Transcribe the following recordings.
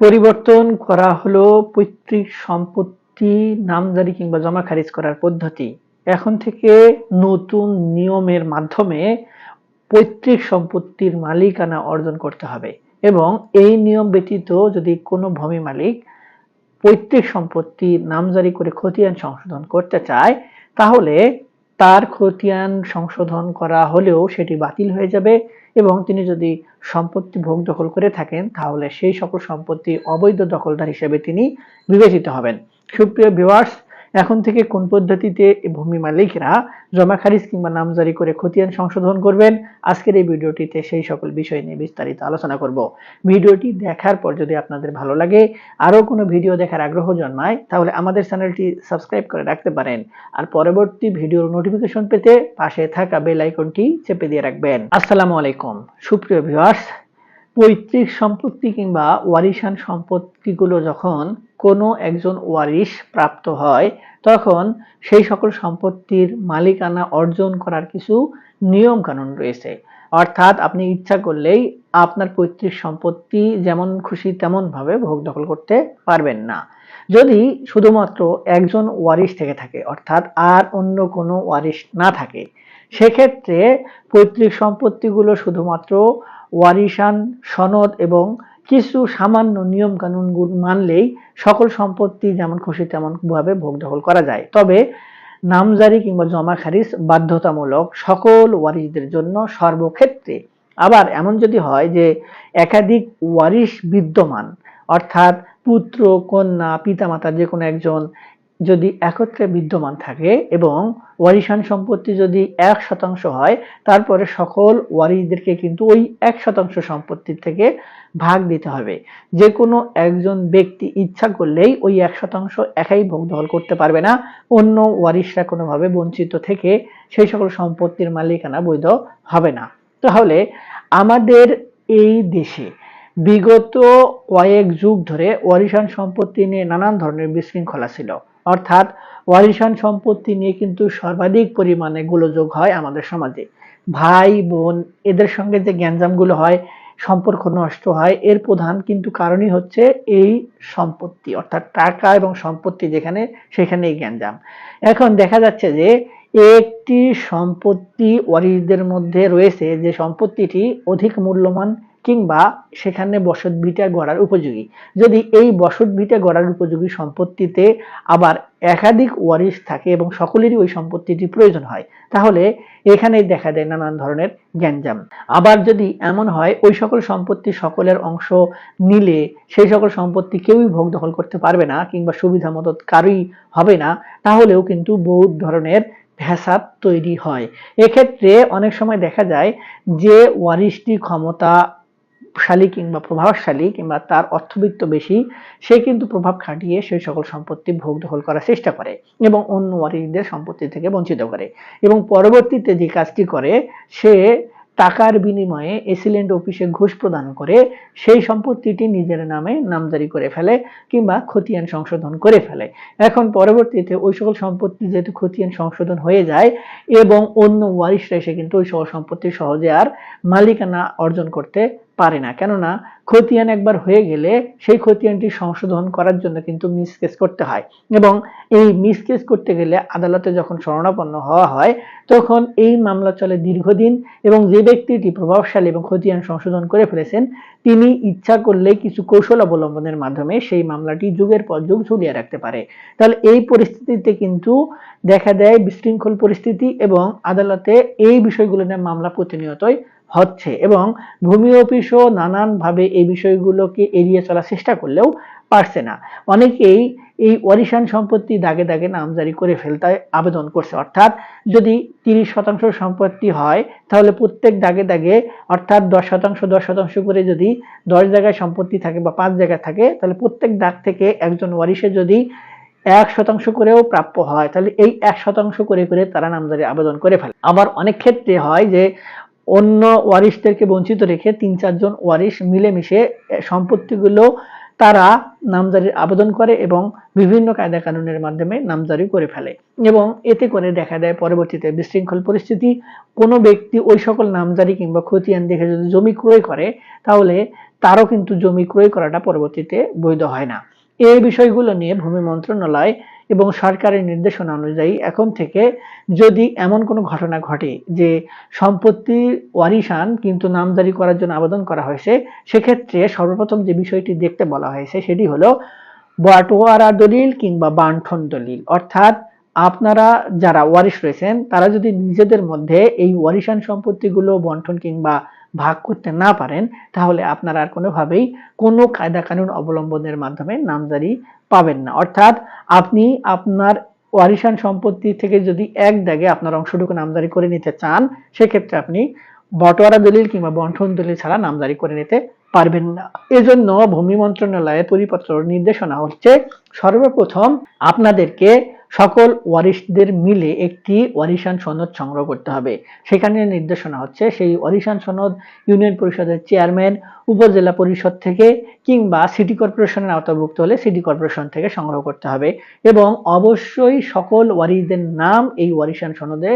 পরিবর্তন করা হলো পৈতৃক সম্পত্তি নামজারি কিংবা জমা খারিজ করার পদ্ধতি। এখন থেকে নতুন নিয়মের মাধ্যমে পৈতৃক সম্পত্তির মালিকানা অর্জন করতে হবে এবং এই নিয়ম ব্যতীত যদি কোনো ভূমি মালিক পৈতৃক সম্পত্তি নামজারি করে খতিয়ান সংশোধন করতে চায়, তাহলে তার খতিয়ান সংশোধন করা হলেও সেটি বাতিল হয়ে যাবে এবং তিনি যদি সম্পত্তি ভোগ দখল করে থাকেন, তাহলে সেই সকল সম্পত্তি অবৈধ দখলদার হিসেবে তিনি বিবেচিত হবেন। সুপ্রিয় ভিউয়ার্স এখন থেকে কোন পদ্ধতিতে ভূমি মালিকরা জমা খারিজ কিংবা নামজারি করে খতিয়ান সংশোধন করবেন, আজকের এই ভিডিওটিতে সেই সকল বিষয় নিয়ে বিস্তারিত আলোচনা করব। ভিডিওটি দেখার পর যদি আপনাদের ভালো লাগে, আরও কোনো ভিডিও দেখার আগ্রহ জন্মায়, তাহলে আমাদের চ্যানেলটি সাবস্ক্রাইব করে রাখতে পারেন। আর পরবর্তী ভিডিওর নোটিফিকেশন পেতে পাশে থাকা বেল আইকনটি চেপে দিয়ে রাখবেন। আসসালামু আলাইকুম। সুপ্রিয় ভিউয়ার্স পৈতৃক সম্পত্তি কিংবা ওয়ারিশান সম্পত্তিগুলো যখন কোনো একজন ওয়ারিশ প্রাপ্ত হয়, তখন সেই সকল সম্পত্তির মালিকানা অর্জন করার কিছু নিয়ম কানুন রয়েছে। অর্থাৎ আপনি ইচ্ছা করলেই আপনার পৈতৃক সম্পত্তি যেমন খুশি তেমনভাবে ভোগ দখল করতে পারবেন না। যদি শুধুমাত্র একজন ওয়ারিশ থেকে থাকে, অর্থাৎ আর অন্য কোনো ওয়ারিশ না থাকে, সেক্ষেত্রে পৈতৃক সম্পত্তিগুলো শুধুমাত্র ওয়ারিশান সনদ এবং কিছু সামান্য নিয়ম কানুন মানলেই সকল সম্পত্তি যেমন খুশি তেমন ভাবে ভোগ দখল করা যায়। তবে নামজারি কিংবা জমা খারিজ বাধ্যতামূলক সকল ওয়ারিশদের জন্য সর্বক্ষেত্রে আবার এমন যদি হয় যে একাধিক ওয়ারিশ বিদ্যমান, অর্থাৎ পুত্র, কন্যা, পিতামাতা যে কোনো একজন যদি একত্রে বিদ্যমান থাকে এবং ওয়ারিশান সম্পত্তি যদি এক শতাংশ হয়, তারপরে সকল ওয়ারিশদেরকে কিন্তু ওই এক শতাংশ সম্পত্তি থেকে ভাগ দিতে হবে। যে কোনো একজন ব্যক্তি ইচ্ছা করলেই ওই এক শতাংশ একাই ভোগ দখল করতে পারবে না। অন্য ওয়ারিশরা কোনোভাবে বঞ্চিত থেকে সেই সকল সম্পত্তির মালিকানা বৈধ হবে না। তাহলে আমাদের এই দেশে বিগত কয়েক যুগ ধরে ওয়ারিশান সম্পত্তি নিয়ে নানান ধরনের বিশৃঙ্খলা ছিল। অর্থাৎ ওয়ারিশান সম্পত্তি নিয়ে কিন্তু সর্বাধিক পরিমাণে গোলযোগ হয় আমাদের সমাজে। ভাই, বোন, এদের সঙ্গে যে গ্যাঞ্জামগুলো হয়, সম্পর্ক নষ্ট হয়, এর প্রধান কিন্তু কারণই হচ্ছে এই সম্পত্তি, অর্থাৎ টাকা এবং সম্পত্তি যেখানে সেখানে এই গ্যাঞ্জাম। এখন দেখা যাচ্ছে যে একটি সম্পত্তি ওয়ারিশদের মধ্যে রয়েছে যে সম্পত্তিটি অধিক মূল্যবান কিংবা সেখানে বসত ভিটা গড়ার উপযোগী। যদি এই বসত ভিটা গড়ার উপযোগী সম্পত্তিতে আবার একাধিক ওয়ারিশ থাকে এবং সকলেরই ওই সম্পত্তিটি প্রয়োজন হয়, তাহলে এখানেই দেখা দেয় নানান ধরনের গ্যাঞ্জাম। আবার যদি এমন হয়, ওই সকল সম্পত্তি সকলের অংশ নিলে সেই সকল সম্পত্তি কেউই ভোগ দখল করতে পারবে না কিংবা সুবিধা মতো কারোই হবে না, তাহলেও কিন্তু বহু ধরনের ভেসাদ তৈরি হয়। এক্ষেত্রে অনেক সময় দেখা যায় যে ওয়ারিশটি ক্ষমতা শালী কিংবা প্রভাবশালী কিংবা তার অর্থবিত্ত বেশি, সে কিন্তু প্রভাব খাটিয়ে সেই সকল সম্পত্তি ভোগ দখল করার চেষ্টা করে এবং অন্য ওয়ারিসদের সম্পত্তি থেকে বঞ্চিত করে এবং পরবর্তীতে যে কাজটি করে, সে টাকার বিনিময়ে এসিলেন্ট অফিসে ঘুষ প্রদান করে, সেই সম্পত্তিটি নিজের নামে নামজারি করে ফেলে কিংবা খতিয়ান সংশোধন করে ফেলে। এখন পরবর্তীতে ওই সকল সম্পত্তি যেহেতু খতিয়ান সংশোধন হয়ে যায় এবং অন্য ওয়ারিশরা এসে কিন্তু ওই সকল সম্পত্তি সহজে আর মালিকানা অর্জন করতে পারে না। কেননা খতিয়ান একবার হয়ে গেলে সেই খতিয়ানটি সংশোধন করার জন্য কিন্তু মিসকেস করতে হয় এবং এই মিসকেস করতে গেলে আদালতে যখন শরণাপন্ন হওয়া হয়, তখন এই মামলা চলে দীর্ঘদিন এবং যে ব্যক্তিটি প্রভাবশালী এবং খতিয়ান সংশোধন করে ফেলেছেন, তিনি ইচ্ছা করলে কিছু কৌশল অবলম্বনের মাধ্যমে সেই মামলাটি যুগের পর যুগ ঝুলিয়ে রাখতে পারে। তাহলে এই পরিস্থিতিতে কিন্তু দেখা দেয় বিশৃঙ্খল পরিস্থিতি এবং আদালতে এই বিষয়গুলো নিয়ে মামলা প্রতিনিয়তই হচ্ছে এবং ভূমি অফিসও নানানভাবে এই বিষয়গুলোকে এড়িয়ে চলার চেষ্টা করলেও পারছে না। অনেকেই এই ওয়ারিশান সম্পত্তি দাগে দাগে নামজারি করে ফেলতে আবেদন করছে। অর্থাৎ যদি তিরিশ শতাংশ সম্পত্তি হয়, তাহলে প্রত্যেক দাগে দাগে, অর্থাৎ দশ শতাংশ দশ শতাংশ করে যদি দশ জায়গায় সম্পত্তি থাকে বা পাঁচ জায়গায় থাকে, তাহলে প্রত্যেক দাগ থেকে একজন ওয়ারিশে যদি এক শতাংশ করেও প্রাপ্য হয়, তাহলে এই এক শতাংশ করে করে তারা নামজারি আবেদন করে ফেলে। আবার অনেক ক্ষেত্রে হয় যে অন্য ওয়ারিশদেরকে বঞ্চিত রেখে তিন চারজন ওয়ারিশ মিলেমিশে সম্পত্তিগুলো তারা নামজারির আবেদন করে এবং বিভিন্ন কায়দা কানুনের মাধ্যমে নামজারি করে ফেলে। এবং এতে করে দেখা দেয় পরবর্তীতে বিশৃঙ্খল পরিস্থিতি। কোনো ব্যক্তি ওই সকল নামজারি কিংবা খতিয়ান দেখে যদি জমি ক্রয় করে, তাহলে তারও কিন্তু জমি ক্রয় করাটা পরবর্তীতে বৈধ হয় না। এই বিষয়গুলো নিয়ে ভূমি মন্ত্রণালয় এবং সরকারের নির্দেশনা অনুযায়ী এখন থেকে যদি এমন কোনো ঘটনা ঘটে যে সম্পত্তির ওয়ারিশান কিন্তু নামজারি করার জন্য আবেদন করা হয়েছে, সেক্ষেত্রে সর্বপ্রথম যে বিষয়টি দেখতে বলা হয়েছে সেটি হলো বাটোয়ারা দলিল কিংবা বান্ঠন দলিল। অর্থাৎ আপনারা যারা ওয়ারিশ রয়েছেন, তারা যদি নিজেদের মধ্যে এই ওয়ারিশান সম্পত্তিগুলো বন্টন কিংবা ভাগ করতে না পারেন, তাহলে আপনারা আর কোনোভাবেই কোনো কায়দা কানুন অবলম্বনের মাধ্যমে নামজারি পাবেন না। অর্থাৎ আপনি আপনার ওয়ারিশান সম্পত্তি থেকে যদি এক দাগে আপনার অংশটুকু নামজারি করে নিতে চান, সেক্ষেত্রে আপনি বটোয়ারা দলিল কিংবা বন্ঠন দলিল ছাড়া নামজারি করে নিতে পারবেন না। এজন্য ভূমি মন্ত্রণালয়ের পরিপত্র নির্দেশনা হচ্ছে, সর্বপ্রথম আপনাদেরকে সকল ওয়ারিশদের মিলে একটি ওয়ারিশান সনদ সংগ্রহ করতে হবে। সেখানে নির্দেশনা হচ্ছে, সেই ওয়ারিশান সনদ ইউনিয়ন পরিষদের চেয়ারম্যান, উপজেলা পরিষদ থেকে কিংবা সিটি কর্পোরেশনের আওতাভুক্ত হলে সিটি কর্পোরেশন থেকে সংগ্রহ করতে হবে এবং অবশ্যই সকল ওয়ারিশদের নাম এই ওয়ারিশান সনদে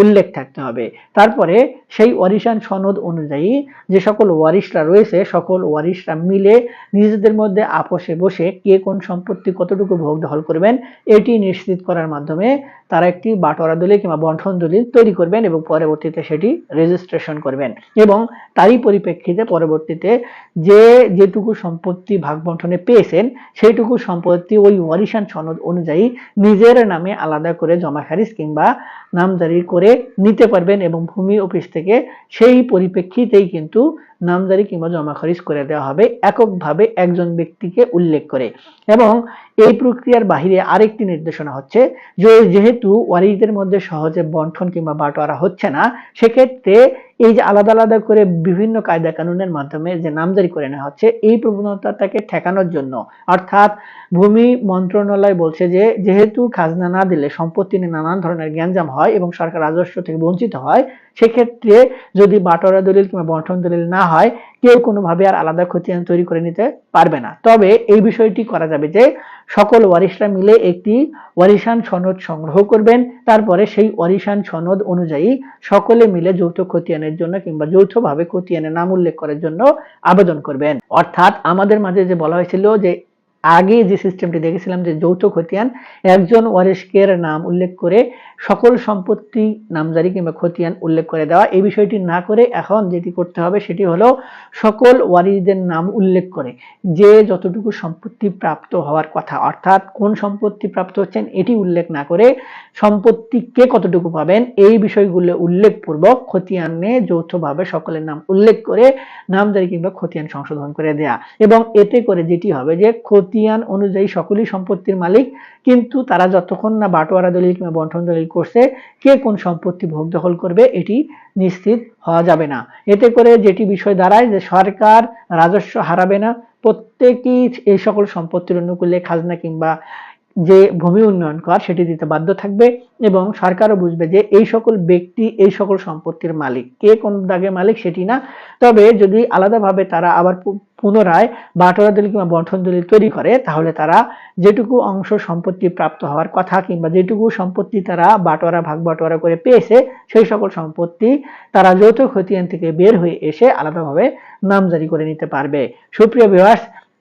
উল্লেখ থাকতে হবে। তারপরে সেই ওয়ারিশান সনদ অনুযায়ী যে সকল ওয়ারিশরা রয়েছে, সকল ওয়ারিশরা মিলে নিজেদের মধ্যে আপোষে বসে কে কোন সম্পত্তি কতটুকু ভোগ দখল করবেন, এটি নিশ্চিত করার মাধ্যমে তারা একটি বাটোয়ারা দলিল কিংবা বন্ঠন দলিল তৈরি করবেন এবং পরবর্তীতে সেটি রেজিস্ট্রেশন করবেন। এবং তারই পরিপ্রেক্ষিতে পরবর্তীতে যে যেটুকু সম্পত্তি ভাগ বন্টনে পেয়েছেন, সেইটুকু সম্পত্তি ওই ওয়ারিশান সনদ অনুযায়ী নিজের নামে আলাদা করে জমা খারিজ কিংবা নামজারি করে নিতে পারবেন এবং ভূমি অফিস থেকে সেই পরিপ্রেক্ষিতেই কিন্তু নামজারি কিংবা জমা খরিজ করে দেওয়া হবে এককভাবে একজন ব্যক্তিকে উল্লেখ করে। এবং এই প্রক্রিয়ার বাহিরে আরেকটি নির্দেশনা হচ্ছে যে যেহেতু ওয়ারিদের মধ্যে সহজে বন্টন কিংবা বাটোয়ারা হচ্ছে না, সেক্ষেত্রে এই যে আলাদা আলাদা করে বিভিন্ন কায়দা কানুনের মাধ্যমে যে নামজারি করে নেওয়া হচ্ছে, এই প্রবণতাটাকে ঠেকানোর জন্য। অর্থাৎ ভূমি মন্ত্রণালয় বলছে যে, যেহেতু খাজনা না দিলে সম্পত্তি নিয়ে নানান ধরনের জ্ঞানজাম হয় এবং সরকার রাজস্ব থেকে বঞ্চিত হয় সেক্ষেত্রে যদি বাটোয়ারা দলিল কিংবা বন্টন দলিল না হয়, কেউ কোনোভাবে আর আলাদা খতিয়ান তৈরি করে নিতে পারবে না। তবে এই বিষয়টি করা যাবে যে, সকল ওয়ারিশরা মিলে একটি ওয়ারিশান সনদ সংগ্রহ করবেন, তারপরে সেই ওয়ারিশান সনদ অনুযায়ী সকলে মিলে যৌথ খতিয়ানের জন্য কিংবা যৌথভাবে খতিয়ানের নাম উল্লেখ করার জন্য আবেদন করবেন। অর্থাৎ আমাদের মাঝে যে বলা হয়েছিল যে আগে যে সিস্টেমটি দেখেছিলাম যে যৌথ খতিয়ান, একজন ওয়ারিশকের নাম উল্লেখ করে সকল সম্পত্তি নামজারি কিংবা খতিয়ান উল্লেখ করে দেওয়া। এই বিষয়টি না করে এখন যেটি করতে হবে সেটি হলো সকল ওয়ারিশদের নাম উল্লেখ করে যে যতটুকু সম্পত্তি প্রাপ্ত হওয়ার কথা। অর্থাৎ কোন সম্পত্তি প্রাপ্ত হচ্ছেন এটি উল্লেখ না করে সম্পত্তি কে কতটুকু পাবেন এই বিষয়গুলো উল্লেখপূর্বক খতিয়ানে যৌথভাবে সকলের নাম উল্লেখ করে নামজারি কিংবা খতিয়ান সংশোধন করে দেয়া। এবং এতে করে যেটি হবে যে খতিয়ান অনুযায়ী সকলেই সম্পত্তির মালিক, কিন্তু তারা যতক্ষণ না বাটোয়ারা দলিল কিংবা বন্টন দলিল করছে, কে কোন সম্পত্তি ভোগ দখল করবে এটি নিশ্চিত হওয়া যাবে না। এতে করে যেটি বিষয় দাঁড়ায় যে সরকার রাজস্ব হারাবে না, প্রত্যেকেই এই সকল সম্পত্তির অনুকূলে খাজনা কিংবা যে ভূমি উন্নয়ন কর, সেটি দিতে বাধ্য থাকবে এবং সরকারও বুঝবে যে এই সকল ব্যক্তি, এই সকল সম্পত্তির মালিক। কে কোন দাগে মালিক সেটি না। তবে যদি আলাদাভাবে তারা আবার পুনরায় বাটোয়ারা দলিল কিংবা বন্টন দলিল তৈরি করে, তাহলে তারা যেটুকু অংশ সম্পত্তি প্রাপ্ত হওয়ার কথা কিংবা যেটুকু সম্পত্তি তারা বাটোয়ারা, ভাগ বাটোয়ারা করে পেয়েছে, সেই সকল সম্পত্তি তারা যৌথ খতিয়ান থেকে বের হয়ে এসে আলাদাভাবে নামজারি করে নিতে পারবে। সুপ্রিয় বিভাস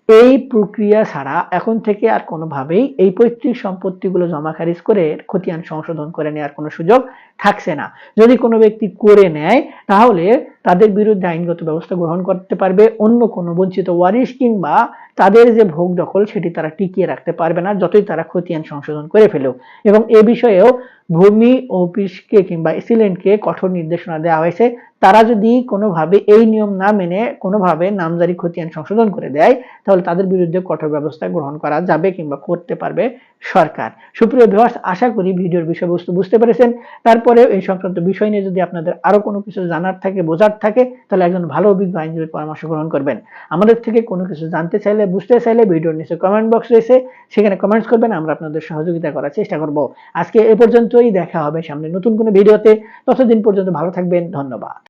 এই প্রক্রিয়া ছাড়া এখন থেকে আর কোনোভাবেই এই পৈতৃক সম্পত্তিগুলো জমা খারিজ করে খতিয়ান সংশোধন করে নেওয়ার কোনো সুযোগ থাকছে না। যদি কোনো ব্যক্তি করে নেয়, তাহলে তাদের বিরুদ্ধে আইনগত ব্যবস্থা গ্রহণ করতে পারবে, অন্য কোনো বঞ্চিত ওয়ারিশ কিংবা তাদের যে ভোগ দখল সেটি তারা টিকিয়ে রাখতে পারবে না, যতই তারা খতিয়ান সংশোধন করে ফেলেও এবং এ বিষয়েও ভূমি, অফিসকে কিংবা এসিলেন্টকে কঠোর নির্দেশনা দেওয়া হয়েছে। তারা যদি কোনোভাবে এই নিয়ম না মেনে কোনোভাবে নামজারি খতিয়ান সংশোধন করে দেয়, তাহলে তাদের বিরুদ্ধে কঠোর ব্যবস্থা গ্রহণ করা যাবে কিংবা করতে পারবে সরকার। সুপ্রিয় ভিউয়ার্স আশা করি ভিডিওর বিষয়বস্তু বুঝতে পেরেছেন। তারপরে এই সংক্রান্ত বিষয় নিয়ে যদি আপনাদের আরও কোনো কিছু জানার থাকে, বোঝার থাকে, তাহলে একজন ভালো অভিজ্ঞ আইনজীবীর পরামর্শ গ্রহণ করবেন। আমাদের থেকে কোনো কিছু জানতে চাইলে, বুঝতে চাইলে ভিডিওর নিচে কমেন্ট বক্স রয়েছে, সেখানে কমেন্টস করবেন, আমরা আপনাদের সহযোগিতা করার চেষ্টা করব। আজকে এ পর্যন্তই, দেখা হবে সামনে নতুন কোনো ভিডিওতে। ততদিন পর্যন্ত ভালো থাকবেন, ধন্যবাদ।